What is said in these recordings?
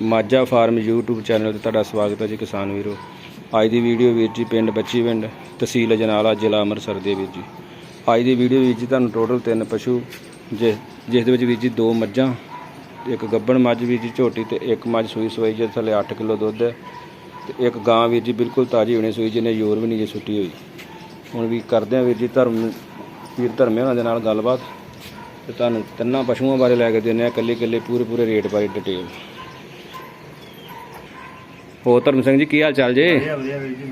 Majha farm YouTube channel ਤੇ ਤੁਹਾਡਾ ਸਵਾਗਤ ਹੈ ਜੀ ਕਿਸਾਨ ਵੀਰੋ। ਅੱਜ ਦੀ ਵੀਡੀਓ ਵੀਰ ਜੀ ਪਿੰਡ ਬੱਚੀ ਪਿੰਡ ਤਹਿਸੀਲ ਅਜਨਾਲਾ ਜ਼ਿਲ੍ਹਾ ਅੰਮ੍ਰਿਤਸਰ ਦੇ ਵੀਰ ਜੀ। ਅੱਜ ਦੀ ਵੀਡੀਓ ਵੀਰ ਜੀ ਤੁਹਾਨੂੰ ਟੋਟਲ ਤਿੰਨ ਪਸ਼ੂ ਜਿਸ ਜਿਸ ਦੇ ਵਿੱਚ ਵੀਰ ਜੀ ਦੋ ਮੱਝਾਂ, ਇੱਕ ਗੱਬਣ ਮੱਝ ਵੀਰ ਜੀ ਝੋਟੀ ਤੇ ਇੱਕ ਮੱਝ ਸੂਈ ਸਵਾਈ, ਜਿਹਦੇ ਥੱਲੇ 8 ਕਿਲੋ ਦੁੱਧ ਹੈ ਤੇ ਇੱਕ ਗਾਂ ਵੀਰ ਜੀ ਬਿਲਕੁਲ ਤਾਜ਼ੀ ਹੋਣੀ ਸੂਈ, ਜਿਹਨੇ ਯੋਰ ਵੀ ਨਹੀਂ ਜੇ ਸੁੱਟੀ ਹੋਈ। ਹੁਣ ਵੀ ਕਰਦੇ ਆ ਵੀਰ ਜੀ ਧਰਮ, ਵੀਰ ਧਰਮੇ ਉਹਨਾਂ ਦੇ ਨਾਲ ਗੱਲਬਾਤ ਤੇ ਤੁਹਾਨੂੰ ਤਿੰਨਾਂ ਪਸ਼ੂਆਂ ਬਾਰੇ ਲੈ ਕੇ ਦਿੰਦੇ ਆ ਇਕੱਲੇ ਇਕੱਲੇ ਪੂਰੇ ਪੂਰੇ ਰੇਟ ਬਾਰੇ ਡਿਟੇਲ ਹੋਰ ਧਰਮ ਸਿੰਘ ਜੀ ਕੀ ਹਾਲ ਚਾਲ ਜੇ? ਵਧੀਆ ਵਧੀਆ ਵੀਰ ਜੀ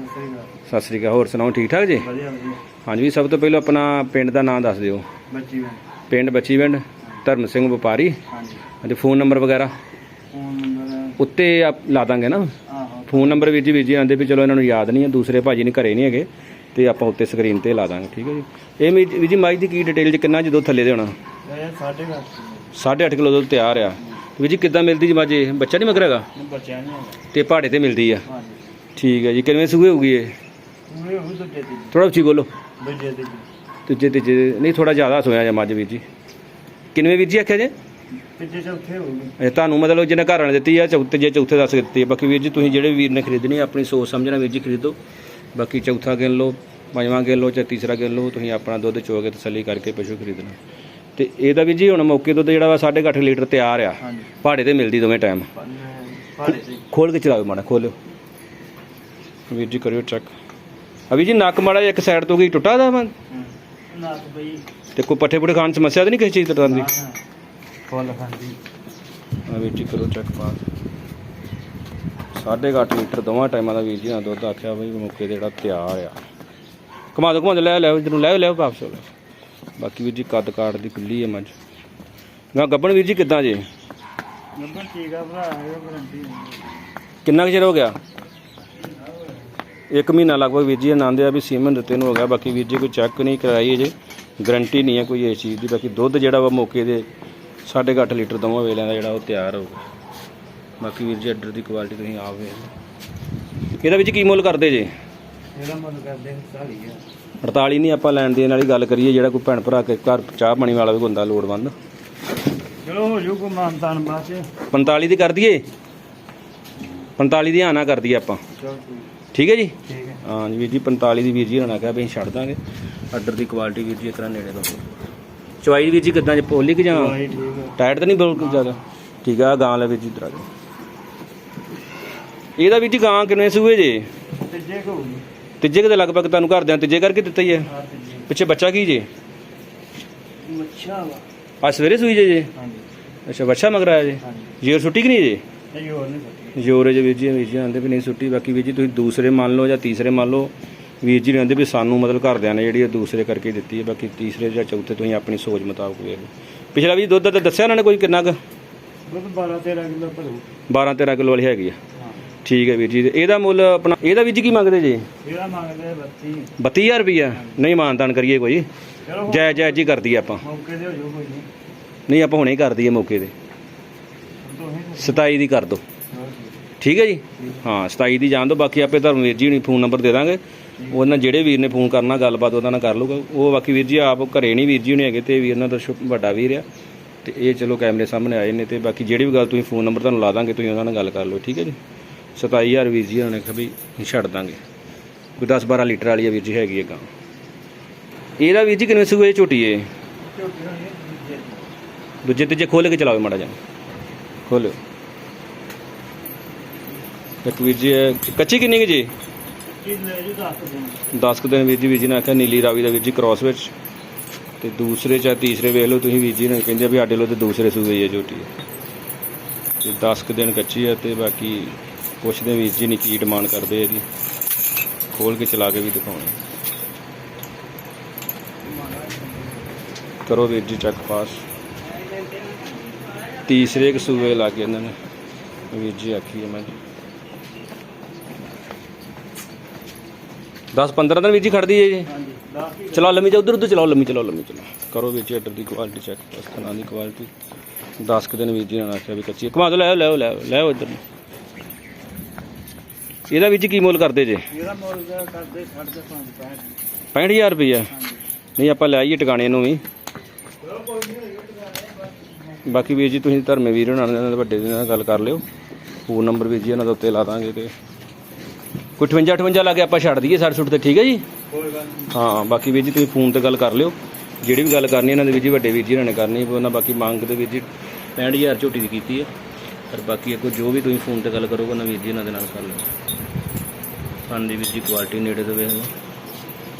ਸਤਿ ਸ੍ਰੀ ਅਕਾਲ ਹੋਰ ਸੁਣਾਓ ਠੀਕ ਠਾਕ ਜੀ? ਵਧੀਆ ਵਧੀਆ ਹਾਂਜੀ ਸਭ ਤੋਂ ਪਹਿਲਾਂ ਆਪਣਾ ਪਿੰਡ ਦਾ ਨਾਮ ਦੱਸ ਦਿਓ। ਬੱਚੀ ਮੈਂ ਪਿੰਡ ਬੱਚੀ ਪਿੰਡ ਧਰਮ ਸਿੰਘ ਵਪਾਰੀ। ਹਾਂਜੀ। ਫੋਨ ਨੰਬਰ ਵਗੈਰਾ? ਫੋਨ ਨੰਬਰ ਉੱਤੇ ਆਪ ਲਾ ਦਾਂਗੇ ਨਾ। ਫੋਨ ਨੰਬਰ ਵੀਰ ਜੀ ਵੀਰ ਜੀ ਆਂਦੇ ਵੀ ਚਲੋ ਇਹਨਾਂ ਨੂੰ ਯਾਦ ਨਹੀਂ ਹੈ ਦੂਸਰੇ ਭਾਜੀ ਨੇ ਘਰੇ ਨਹੀਂ ਹੈਗੇ। ਤੇ ਆਪਾਂ ਉੱਤੇ ਸਕਰੀਨ ਤੇ ਲਾ ਦਾਂਗੇ ਠੀਕ ਹੈ ਜੀ? ਇਹ ਵੀ ਵੀਰ ਜੀ ਮਾਈ ਦੀ ਕੀ ਡਿਟੇਲ ਚ ਕਿੰਨਾ ਜਦੋਂ ਥੱਲੇ ਦੇ ਹੋਣਾ? ਇਹ ਸਾਢੇ ਘਰ 8.5 ਕਿਲੋ। ਦੁੱਧ ਤਿਆਰ ਆ। ਵੀਰ ਜੀ ਕਿੱਦਾਂ ਮਿਲਦੀ ਜੀ? ਮੱਝ ਇਹ ਬੱਚਾ ਨਹੀਂ ਮਗਰ ਹੈਗਾ? ਬੱਚਿਆਂ ਨਹੀਂ ਹੈਗਾ। ਤੇ ਪਹਾੜੇ ਤੇ ਮਿਲਦੀ ਆ? ਹਾਂਜੀ। ਠੀਕ ਹੈ ਜੀ ਕਿੰਨੇ ਸੂਏ ਹੋਊਗੀ ਇਹ? ਪੂਰੇ ਹੋ ਦੂਜੇ ਤੇ ਥੋੜਾ ਉੱਚੀ ਬੋਲੋ। ਦੂਜੇ ਤੇ ਤੀਜੇ ਤੀਜੇ ਨਹੀਂ ਥੋੜਾ ਜ਼ਿਆਦਾ ਸੋਇਆ ਜਾਂ ਮੱਝ ਵੀਰ ਜੀ। ਕਿੰਨੇ ਵੀਰ ਜੀ ਆਖਿਆ ਜੇ? ਤੀਜੇ ਚੌਥੇ ਹੋ ਗਏ ਇਹ ਤੁਹਾਨੂੰ ਮਤਲਬ ਜਿਹਨੇ ਘਰ ਵਾਲੇ ਦਿੱਤੀ ਆ ਚੌਥੇ ਜੇ ਚੌਥੇ ਦੱਸ ਦਿੱਤੀ ਆ। ਬਾਕੀ ਵੀਰ ਜੀ ਤੁਸੀਂ ਜਿਹੜੇ ਵੀਰ ਨੇ ਖਰੀਦਣੀ ਆ, ਆਪਣੀ ਸੋਚ ਸਮਝਣਾ ਵੀਰ ਜੀ ਖਰੀਦੋ। ਬਾਕੀ ਚੌਥਾ ਗਿਣ ਲਓ ਪੰਜਵਾਂ ਗਿਣ ਲਓ ਚਾਹੇ ਤੀਸਰਾ ਗਿਣ ਲਓ ਤੁਸੀਂ ਆਪਣਾ ਦੁੱਧ ਚੋ ਕੇ ਤਸੱਲੀ ਕਰਕੇ ਪਸ਼ੂ ਖਰੀਦਣਾ। ਤੇ ਇਹਦਾ ਵੀਰ ਜੀ ਹੁਣ ਮੌਕੇ ਦੁੱਧ ਜਿਹੜਾ ਵਾ 8.5 ਲੀਟਰ ਤਿਆਰ ਆ। ਹਾਂਜੀ। ਪਹਾੜੇ ਤੇ ਮਿਲਦੀ ਦੋਵੇਂ ਟਾਈਮ ਤੇ। ਖੋਲ ਕੇ ਚਲਾਓ ਮਾੜਾ ਖੋਲਿਓ ਵੀਰ ਜੀ ਕਰਿਓ ਚੈੱਕ ਅਭੀ ਜੀ ਨੱਕ ਮਾੜਾ ਜਿਹਾ ਇੱਕ ਸਾਈਡ ਤੋਂ ਗਈ ਟੁੱਟਾ ਦਾ ਵਾ? ਨਾਕ ਬਈ। ਤੇ ਕੋਈ ਪੱਠੇ ਪੁੱਠੇ ਖਾਣ ਚ ਸਮੱਸਿਆ ਤਾਂ ਨਹੀਂ ਕਿਸੇ ਚੀਜ਼ ਤਰ੍ਹਾਂ ਦੀ? ਫੁੱਲ ਖਾਂਦੀ ਆ ਵੀਰ ਜੀ ਕਰੋ ਚੈੱਕ ਪਾਸ ਸਾਢੇ ਕੁ ਅੱਠ ਲੀਟਰ ਦੋਵਾਂ ਟਾਈਮਾਂ ਦਾ ਵੀਰ ਜੀ ਨਾਲ ਦੁੱਧ ਆਖਿਆ ਬਈ ਮੌਕੇ ਤੇ ਜਿਹੜਾ ਤਿਆਰ ਆ। ਘੁਮਾ ਦੋ ਦੋ ਲੈ ਲੈ ਇਧਰੋਂ ਲੈ ਲੈ ਵਾਪਸ। ਹੋ ਲੈ ਬਾਕੀ ਵੀਰ ਜੀ ਕੱਦ ਕਾਟ ਦੀ ਖੁੱਲੀ ਹੈ ਮੱਝ। ਨਾ ਗੱਬਣ ਵੀਰ ਜੀ ਕਿੱਦਾਂ ਜੇ? ਨੰਬਰ ਠੀਕ ਆ ਭਰਾ ਇਹ ਗਰੰਟੀ ਕਿੰਨਾ ਕੁ ਚਿਰ ਹੋ ਗਿਆ? ਇੱਕ ਮਹੀਨਾ ਲਗਭਗ ਵੀਰ ਜੀ ਆਨੰਦ ਆ ਵੀ ਸੀਮਨ ਦਿੱਤੇ ਨੂੰ ਹੋ ਗਿਆ ਬਾਕੀ ਵੀਰ ਜੀ ਕੋਈ ਚੈੱਕ ਨਹੀਂ ਕਰਾਈ ਅਜੇ। ਗਰੰਟੀ ਨਹੀਂ ਹੈ ਕੋਈ ਇਸ ਚੀਜ਼ ਦੀ ਬਾਕੀ ਦੁੱਧ ਜਿਹੜਾ ਵਾ ਮੌਕੇ ਦੇ 8.5 ਲੀਟਰ ਦੋਵਾਂ ਵੇਲਿਆਂ ਦਾ ਜਿਹੜਾ ਉਹ ਤਿਆਰ ਹੋਊਗਾ ਬਾਕੀ ਵੀਰ ਜੀ ਆਰਡਰ ਦੀ ਕੁਆਲਿਟੀ ਤੁਸੀਂ ਆਪ ਵੇਖ ਇਹਦਾ ਵਿੱਚ ਕੀ ਮੁੱਲ ਕਰਦੇ ਜੇ? ਇਹਦਾ ਮੁੱਲ ਕਰਦੇ 40 ਆ 48 ਨਹੀਂ ਆਪਾਂ ਲੈਣ ਦੇਣ ਵਾਲੀ ਗੱਲ ਕਰੀਏ ਜਿਹੜਾ ਕੋਈ ਭੈਣ ਭਰਾ ਕੇ ਘਰ ਚਾਹ ਪਾਣੀ ਵਾਲਾ ਵੀ ਹੁੰਦਾ ਲੋੜਵੰਦ। ਚਲੋ ਹੋ ਜੂ ਕੋ ਮਾਨਤਾਨ ਬਾਅਦ ਚ। 45 ਦੀ ਕਰ ਦਈਏ? 45 ਦੀ ਆਣਾ ਕਰ ਦਈਏ ਆਪਾਂ। ਚਲੋ ਠੀਕ। ਹੈ ਜੀ? ਠੀਕ ਹੈ। ਹਾਂ ਜੀ ਵੀਰ ਜੀ 45 ਦੀ ਵੀਰ ਜੀ ਹੋਣਾ ਕਿਹਾ ਵੀ ਅਸੀਂ ਛੱਡ ਦਾਂਗੇ। ਆਰਡਰ ਦੀ ਕੁਆਲਿਟੀ ਵੀਰ ਜੀ ਤਰ੍ਹਾਂ ਨੇੜੇ ਤੋਂ। ਚਵਾਈ ਵੀਰ ਜੀ ਕਿੱਦਾਂ ਜੇ ਪੋਲੀ ਕਿ ਜਾਂ ਟਾਇਰ ਤਾਂ ਨਹੀਂ ਬਿਲਕੁਲ ਜ਼ਿਆਦਾ? ਠੀਕ ਆ ਗਾਂ ਲੈ ਵੀਰ ਜੀ ਇਧਰ ਆ ਜਾਓ ਇਹਦਾ ਵੀਰ ਜੀ ਗਾਂ ਕਿੰਨੇ ਸੂਏ ਜੇ? ਤੇ ਜੇ ਕੋ ਤੀਜੇ ਕਿਤੇ ਲਗਭਗ ਤੁਹਾਨੂੰ ਘਰਦਿਆਂ ਤੀਜੇ ਕਰਕੇ ਦਿੱਤਾ ਹੀ ਹੈ। ਤੇ ਪਿੱਛੇ ਬੱਚਾ ਕੀ ਜੇ? ਮੱਛਾ ਵਾ। ਸਵੇਰੇ ਸੂਈ ਜੇ ਜੇ? ਹਾਂਜੀ। ਅੱਛਾ ਬੱਚਾ ਮਗਰ ਆਇਆ ਜੇ? ਹਾਂਜੀ। ਜੇਰ ਛੁੱਟੀ ਕਿ ਨਹੀਂ ਜੇ? ਤੇ ਹੋਰ ਨਹੀਂ ਪਤਾ ਜੋਰੇ ਜੇ ਵੀਰ ਜੀ ਵੀਰ ਜੀ ਆਂਦੇ ਵੀ ਨਹੀਂ ਛੁੱਟੀ ਬਾਕੀ ਵੀਰ ਜੀ ਤੁਸੀਂ ਦੂਸਰੇ ਮੰਨ ਲਓ ਜਾਂ ਤੀਸਰੇ ਮੰਨ ਲਓ। ਵੀਰ ਜੀ ਕਹਿੰਦੇ ਵੀ ਸਾਨੂੰ ਮਤਲਬ ਘਰਦਿਆਂ ਨੇ ਜਿਹੜੀ ਉਹ ਦੂਸਰੇ ਕਰਕੇ ਦਿੱਤੀ ਹੈ ਬਾਕੀ ਤੀਸਰੇ ਜਾਂ ਚੌਥੇ ਤੁਸੀਂ ਆਪਣੀ ਸੋਚ ਮੁਤਾਬਕ ਵੇਖ ਲਓ। ਪਿਛਲਾ ਵੀ ਦੁੱਧ ਦਾ ਦੱਸਿਆ ਉਹਨਾਂ ਨੇ ਕੋਈ ਕਿੰਨਾ ਕੁ? ਦੁੱਧ 12 13 ਕਿਲੋ ਭਰੂ। 12 13 ਕਿਲੋ ਵਾਲੀ ਹੈਗੀ ਆ। ਠੀਕ ਹੈ ਵੀਰ ਜੀ ਤੇ ਇਹਦਾ ਮੁੱਲ ਆਪਣਾ ਇਹਦਾ ਵੀਰ ਜੀ ਕੀ ਮੰਗਦੇ ਜੀ? ਇਹਦਾ ਮੰਗਦੇ 32 32000 ਰੁਪਈਆ? ਨਹੀਂ ਮਾਨਦਾਨ ਕਰੀਏ ਕੋਈ। ਚਲੋ ਜੈ ਜੈ ਜੀ ਕਰਦੀ ਆਪਾਂ। ਮੌਕੇ ਤੇ ਹੋ ਕੋਈ ਨਹੀਂ। ਨਹੀਂ ਆਪਾਂ ਹੁਣੇ ਹੀ ਕਰ ਦਈਏ ਮੌਕੇ ਤੇ। ਦੋਹੇ 27 ਦੀ ਕਰ ਦਿਓ ਠੀਕ ਹੈ ਜੀ? ਹਾਂ 27 ਦੀ ਜਾਣ ਦਿਓ ਬਾਕੀ ਆਪੇ ਧਰਮਵੀਰ ਜੀ ਹੁਣੀ ਫੋਨ ਨੰਬਰ ਦੇ ਦਾਂਗੇ। ਉਹਨਾਂ ਜਿਹੜੇ ਵੀਰ ਨੇ ਫੋਨ ਕਰਨਾ ਗੱਲਬਾਤ ਉਹਦਾ ਨਾਲ ਕਰ ਲੂਗਾ ਉਹ ਬਾਕੀ ਵੀਰ ਜੀ ਆਪ ਘਰੇ ਨਹੀਂ ਵੀਰ ਜੀ ਹੁਣੀ ਹੈਗੇ ਤੇ ਵੀਰ ਉਹਨਾਂ ਦਾ ਵੱਡਾ ਵੀਰ ਆ। ਤੇ ਇਹ ਚਲੋ ਕੈਮਰੇ ਸਾਹਮਣੇ ਆਏ ਨੇ ਤੇ ਬਾਕੀ ਜਿਹੜੀ ਵੀ ਗੱਲ ਤੁਸੀਂ ਫੋਨ ਨੰਬਰ ਤੁਹਾਨੂੰ ਲਾ ਦਾਂਗੇ ਤੁਸੀਂ ਉਹਨਾਂ ਨਾਲ ਗੱਲ ਕਰ ਲਓ। ਠੀਕ ਹੈ ਜੀ? 27000 ਵੀਰ ਜੀ, ਉਹਨੇ ਕਿਹਾ ਵੀ ਛੱਡ ਦਾਂਗੇ। ਕੋਈ 10 12 ਲੀਟਰ ਵਾਲੀ ਆ ਵੀਰ ਜੀ, ਹੈਗੀ ਹੈ ਗਾਂ। ਇਹਦਾ ਵੀਰ ਜੀ ਕਿੰਨੇ ਸੂਏ ਝੋਟੀ ਏ? ਦੂਜੇ ਤੀਜੇ ਖੋਲ ਕੇ ਚਲਾਓ ਮਾੜਾ ਜਿਹਾ। ਖੋਲੋ ਇੱਕ ਵੀਰ ਜੀ ਕੱਚੀ ਕਿੰਨੀ ਕੁ ਜੀ? ਕੀ 10 ਕੁ ਦਿਨ ਵੀਰ ਜੀ ਵੀਰ ਜੀ ਨੇ ਆਖਿਆ ਨੀਲੀ ਰਾਵੀ ਦਾ ਵੀਰ ਜੀ ਕ੍ਰਾਸ ਵਿੱਚ। ਤੇ ਦੂਸਰੇ ਜਾਂ ਤੀਸਰੇ ਵੇਖ ਲਓ, ਤੁਸੀਂ ਵੀਰ ਜੀ ਨੇ ਕਹਿੰਦੇ ਵੀ ਸਾਡੇ ਲੋ ਤੇ ਦੂਸਰੇ ਸੂਏ ਹੀ ਹੈ ਝੋਟੀ ਤੇ 10 ਕੁ ਦਿਨ ਕੱਚੀ ਹੈ ਤੇ ਬਾਕੀ ਪੁੱਛਦੇ ਵੀਰ ਜੀ ਨੇ ਕੀ ਡਿਮਾਂਡ ਕਰਦੇ ਇਹਦੀ ਖੋਲ ਕੇ ਚਲਾ ਕੇ ਵੀ ਦਿਖਾਉਣੇ। ਕਰੋ ਵੀਰ ਜੀ ਚੈੱਕ ਪਾਸ ਤੀਸਰੇ ਕੁ ਲਾ ਕੇ ਇਹਨਾਂ ਨੇ। ਵੀਰ ਜੀ ਆਖੀ ਹੈ ਮੈਂ। 10 15 ਦਿਨ ਵੀਰ ਜੀ ਖੜਦੀ ਹੈ ਜੀ। ਚਲਾ ਲੰਮੀ ਜਾ ਉਧਰ ਉਧਰ ਚਲਾਓ, ਲੰਮੀ ਚਲਾਓ ਲੰਮੀ ਚਲਾਓ। ਕਰੋ ਵਿੱਚ ਆਰਡਰ ਦੀ ਕੁਆਲਿਟੀ ਚੈੱਕ ਪਾਸ ਤਰ੍ਹਾਂ ਦੀ ਕੁਆਲਿਟੀ 10 ਦਿਨ ਵੀਰ ਜੀ ਨੇ ਆਖਿਆ ਵੀ ਕੱਚੀ। ਹੈ। ਘੁਮਾ ਦੋ ਲੈ ਲੈ ਲੈ ਲੈ ਆਓ ਇੱਧਰ ਨੂੰ। ਇਹਦਾ ਵਿੱਚ ਕੀ ਮੁੱਲ ਕਰਦੇ ਜੇ? ਇਹਦਾ ਮੁੱਲ ਦਾ ਕਰਦੇ 5.5 65 65000 ਰੁਪਈਆ? ਨਹੀਂ ਆਪਾਂ ਲੈ ਆਈਏ ਟਿਕਾਣੇ ਨੂੰ ਵੀ। ਬਾਕੀ ਵੀਰ ਜੀ ਤੁਸੀਂ ਧਰਮੇ ਵੀਰ ਨਾਲ ਵੱਡੇ ਦੇ ਨਾਲ ਗੱਲ ਕਰ ਲਿਓ। ਫੋਨ ਨੰਬਰ ਵੀ ਜੀ ਉਹਨਾਂ ਦੇ ਉੱਤੇ ਲਾ ਦਾਂਗੇ ਤੇ। ਕੋਈ 58 58 ਲਾ ਕੇ ਆਪਾਂ ਛੱਡ ਦਈਏ 60 ਸੁੱਟ ਤੇ ਠੀਕ ਹੈ ਜੀ? ਹਾਂ ਬਾਕੀ ਵੀਰ ਜੀ ਤੁਸੀਂ ਫੋਨ ਤੇ ਗੱਲ ਕਰ ਲਿਓ। ਜਿਹੜੀ ਵੀ ਗੱਲ ਕਰਨੀ ਇਹਨਾਂ ਦੇ ਵੀਰ ਜੀ ਵੱਡੇ ਵੀਰ ਜੀ ਇਹਨਾਂ ਨੇ ਕਰਨੀ। ਉਹਨਾਂ ਬਾਕੀ ਮੰਗ ਦੇ ਵੀਰ ਜੀ 65000 ਝੋਟੀ ਦੀ ਕੀਤੀ ਹੈ। ਪਰ ਬਾਕੀ ਅੱਗੋਂ ਜੋ ਵੀ ਤੁਸੀਂ ਫੋਨ ਤੇ ਗੱਲ ਕਰੋਗੇ ਨਾ ਵੀਰ ਜੀ ਇਹਨਾਂ ਦੇ ਨਾਲ ਕਰ ਲਿਓ। ਕੰਨ ਦੀ ਵੀਰ ਜੀ ਕੁਆਲਿਟੀ ਨੇੜੇ ਤੋਂ ਵੇਖ ਲਓ।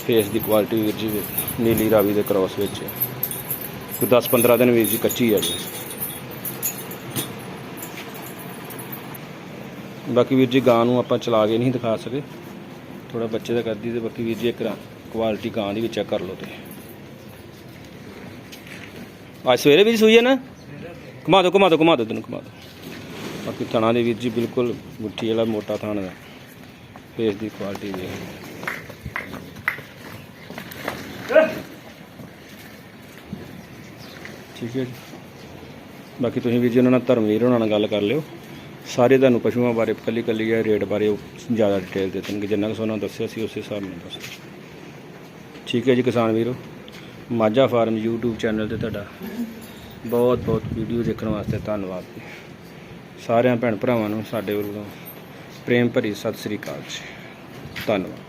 ਫੇਸ ਦੀ ਕੁਆਲਿਟੀ ਵੀਰ ਜੀ ਨੀਲੀ ਰਾਵੀ ਦੇ ਕ੍ਰਾਸ ਵਿੱਚ ਹੈ। ਕੋਈ 10 15 ਦਿਨ ਵੀਰ ਜੀ ਕੱਚੀ ਆ ਜੀ। ਬਾਕੀ ਵੀਰ ਜੀ ਗਾਂ ਨੂੰ ਆਪਾਂ ਚਲਾ ਕੇ ਨਹੀਂ ਦਿਖਾ ਸਕੇ। ਥੋੜਾ ਬੱਚੇ ਦਾ ਕਰਦੀ ਤੇ ਬਾਕੀ ਵੀਰ ਜੀ ਇੱਕ ਕੁਆਲਿਟੀ ਗਾਂ ਦੀ ਵੀ ਚੈੱਕ ਕਰ ਲਓ ਤੇ ਅੱਜ ਸਵੇਰੇ ਵੀ ਸੂਈ ਹੈ ਨਾ? ਘੁਮਾ ਦਿਓ ਘੁਮਾ ਦਿਓ ਘੁਮਾ ਦਿਓ ਤੈਨੂੰ ਘੁਮਾ ਦਿਓ। ਬਾਕੀ ਥਣਾ ਦੇ ਵੀਰ ਜੀ ਬਿਲਕੁਲ ਮੁੱਠੀ ਵਾਲਾ ਮੋਟਾ ਥਣ ਦਾ ਫੇਸ ਦੀ ਕੁਆਲਿਟੀ ਦੇਖ ਠੀਕ ਹੈ ਜੀ। ਬਾਕੀ ਤੁਸੀਂ ਵੀ ਜੀ ਉਹਨਾਂ ਨਾਲ ਧਰਮਵੀਰ ਉਹਨਾਂ ਨਾਲ ਗੱਲ ਕਰ ਲਿਓ। ਸਾਰੇ ਤੁਹਾਨੂੰ ਪਸ਼ੂਆਂ ਬਾਰੇ ਕੱਲੀ ਕੱਲੀ ਜਾਂ ਰੇਟ ਬਾਰੇ ਉਹ ਜ਼ਿਆਦਾ ਡਿਟੇਲ ਦੇ ਦੇਣਗੇ। ਜਿੰਨਾ ਕੁ ਤੁਹਾਨੂੰ ਦੱਸਿਆ ਸੀ, ਉਸੇ ਹਿਸਾਬ ਨਾਲ ਦੱਸੋ ਠੀਕ ਹੈ ਜੀ ਕਿਸਾਨ ਵੀਰੋ। ਮਾਝਾ ਫਾਰਮ YouTube ਚੈਨਲ ਤੇ ਤੁਹਾਡਾ ਬਹੁਤ ਬਹੁਤ ਵੀਡੀਓ ਦੇਖਣ ਵਾਸਤੇ ਧੰਨਵਾਦ ਸਾਰਿਆਂ ਭੈਣ ਭਰਾਵਾਂ ਨੂੰ, ਸਾਡੇ ਵੱਲੋਂ ਪ੍ਰੇਮ ਭਰੀ ਸਤਿ ਸ੍ਰੀ ਅਕਾਲ ਜੀ। ਧੰਨਵਾਦ।